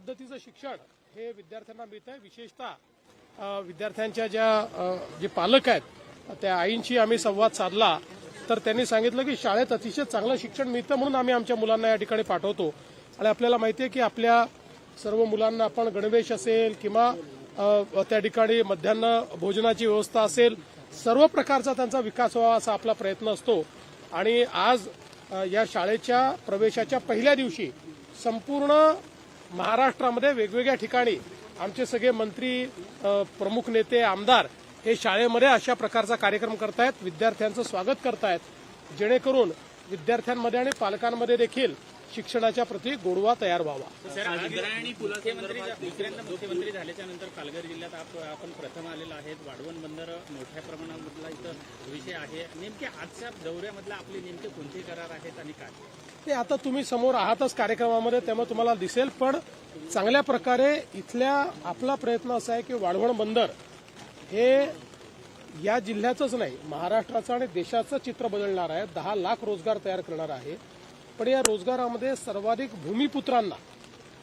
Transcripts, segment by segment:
पद्धतीचं शिक्षण हे विद्यार्थ्यांना मिळत आहे. विशेषतः विद्यार्थ्यांच्या ज्या जे पालक आहेत त्या आईंशी आम्ही संवाद साधला तर त्यांनी सांगितलं की शाळेत अतिशय चांगलं शिक्षण मिळतं म्हणून आम्ही आमच्या मुलांना या ठिकाणी पाठवतो. आणि आपल्याला माहिती आहे की आपल्या सर्व मुलांना आपण गणवेश असेल किंवा त्या ठिकाणी मध्यान्ह भोजनाची व्यवस्था असेल सर्व प्रकारचा त्यांचा विकास व्हावा असा आपला प्रयत्न असतो. आणि आज या शाळेच्या प्रवेशाच्या पहिल्या दिवशी संपूर्ण महाराष्ट्रामध्ये वेगवेगळ्या ठिकाणी आमचे सगळे मंत्री प्रमुख नेते आमदार हे शाळेमध्ये अशा प्रकारचा कार्यक्रम करतायत. विद्यार्थ्यांचं स्वागत करतायत. जेणेकरून विद्यार्थ्यांमध्ये आणि पालकांमध्ये देखील शिक्षणाच्या प्रती गोडवा तयार व्हावा. मुख्यमंत्री झाल्याच्यानंतर पालघर जिल्ह्यात आप- आपण प्रथम आलेलो आहेत. वाढवण बंदर मोठ्या प्रमाणामधला इथं विषय आहे. नेमके आजच्या दौऱ्यामधला आपले नेमके कोणते करार आहेत आणि काय? ते आता तुम्ही समोर आहातच कार्यक्रमामध्ये त्यामुळे तुम्हाला दिसेल पण चांगल्या प्रकारे इथल्या आपला प्रयत्न असा आहे की वाढवण बंदर हे या जिल्ह्याचंच नाही महाराष्ट्राचं आणि देशाचं चित्र बदलणार आहे. दहा लाख रोजगार तयार करणार आहे. पण या रोजगारामध्ये सर्वाधिक भूमिपुत्रांना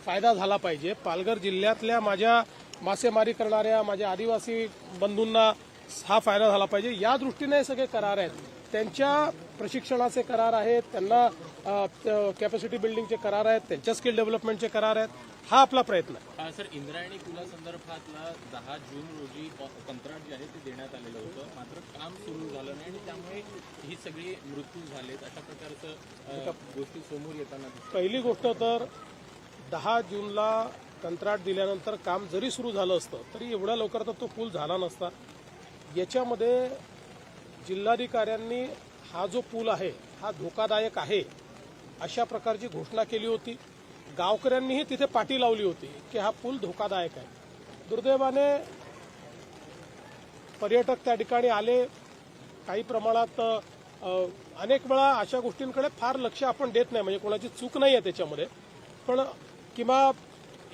फायदा झाला पाहिजे. पालघर जिल्ह्यातल्या माझ्या मासेमारी करणाऱ्या माझ्या आदिवासी बंधूंना हा फायदा झाला पाहिजे. या दृष्टीने हे सगळे करार आहेत. त्यांच्या प्रशिक्षणाचे करार आहेत त्यांना कॅपॅसिटी बिल्डिंगचे करार आहेत त्यांच्या स्किल डेव्हलपमेंटचे करार आहेत हा आपला प्रयत्न आहे. सर इंद्रायणी पुलासंदर्भातला दहा जून रोजी कंत्राट जे आहे ते देण्यात आलेलं होतं. मात्र काम सुरू झालं नाही आणि त्यामुळे ही सगळी मृत्यू झालेत. अशा प्रकारचं गोष्टी समोर येताना. पहिली गोष्ट तर दहा जूनला कंत्राट दिल्यानंतर काम जरी सुरू झालं असतं तरी एवढ्या लवकर तर तो पूल झाला नसता. याच्यामध्ये जिल्हाधिकाऱ्यांनी हा जो पूल आहे हा धोकादायक आहे अशा प्रकारची घोषणा केली होती. गावकऱ्यांनीही तिथे पाठी लावली होती की हा पूल धोकादायक आहे. दुर्दैवाने पर्यटक त्या ठिकाणी आले. काही प्रमाणात अनेक वेळा अशा गोष्टींकडे फार लक्ष आपण देत नाही म्हणजे कोणाची चूक नाही आहे त्याच्यामध्ये. पण किंवा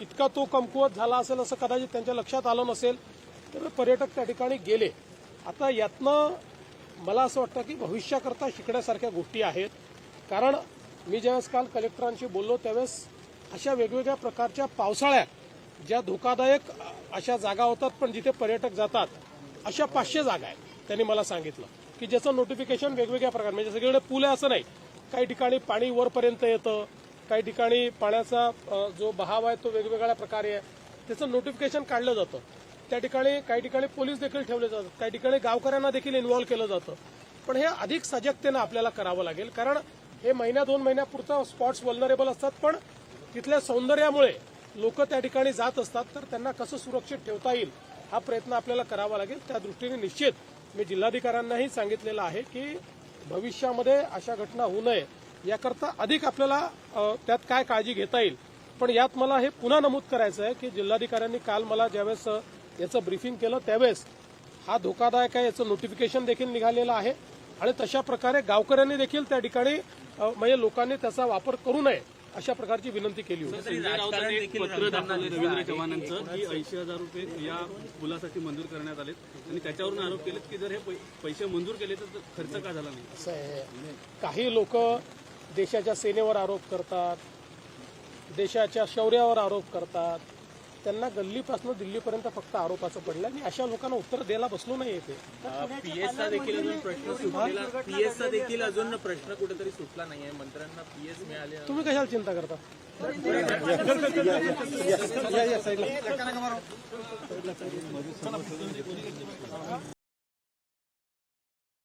इतका तो कमकुवत झाला असेल असं कदाचित त्यांच्या लक्षात आलं नसेल तर पर्यटक त्या ठिकाणी गेले. आता यातनं मला असं वाटतं की भविष्याकरता शिकण्यासारख्या गोष्टी आहेत. कारण मी ज्यावेळेस काल कलेक्टरांशी बोललो त्यावेळेस अशा वेगवेगळ्या प्रकारच्या पावसाळ्यात ज्या धोकादायक अशा जागा होतात पण जिथे पर्यटक जातात अशा पाचशे जागा आहेत त्यांनी मला सांगितलं. की ज्याचं नोटिफिकेशन वेगवेगळ्या प्रकार म्हणजे सगळीकडे पूल आहे असं नाही. काही ठिकाणी पाणी वरपर्यंत येतं काही ठिकाणी पाण्याचा जो बहाव आहे तो वेगवेगळ्या प्रकारे आहे. त्याचं नोटिफिकेशन काढलं जातं. त्या ठिकाणी काही ठिकाणी पोलीस देखील ठेवले जातात. काही ठिकाणी गावकऱ्यांना देखील इन्व्हॉल्व्ह केलं जातं. पण हे अधिक सजगतेनं आपल्याला करावं लागेल. कारण हे महिन्या दोन महिन्यापुरतं स्पॉट्स वल्नरेबल असतात. पण तिथल्या सौंदर्यामुळे लोक त्या ठिकाणी जात असतात. तर त्यांना कसं सुरक्षित ठेवता येईल हा प्रयत्न आपल्याला करावा लागेल. त्या दृष्टीने निश्चित मी जिल्हाधिकाऱ्यांनाही सांगितलेलं आहे की भविष्यामध्ये अशा घटना होऊ नये. याकरता अधिक आपल्याला त्यात काय काळजी घेता येईल. पण यात मला हे पुन्हा नमूद करायचं आहे की जिल्हाधिकाऱ्यांनी काल मला ज्यावेळेस याचं ब्रीफिंग केलं त्यावेळेस हा धोकादायक आहे याचं नोटिफिकेशन देखील निघालेलं आहे. आणि तशा प्रकारे गावकऱ्यांनी देखील त्या ठिकाणी म्हणजे लोकांनी त्याचा वापर करू नये अशा प्रकारची विनंती केली होती. पत्र दाखवले रवींद्र चव्हाणांचं की ऐंशी हजार रुपये या पुलासाठी मंजूर करण्यात आलेत. आणि त्याच्यावरून आरोप केलेत की जर हे पै- पैसे मंजूर केले तर खर्च का झाला नाही? असं आहे. काही लोक देशाच्या सेनेवर आरोप करतात देशाच्या शौर्यावर आरोप करतात. त्यांना गल्लीपासून दिल्लीपर्यंत फक्त आरोपाचं पडलं आणि अशा लोकांना उत्तर द्यायला बसलो नाही येते पीएसचा देखील अजून प्रश्न सुटलेला पीएसचा देखील अजून प्रश्न कुठेतरी सुटला नाहीये मंत्र्यांना पीएस मिळाले तुम्ही कशाला चिंता करता साईडला.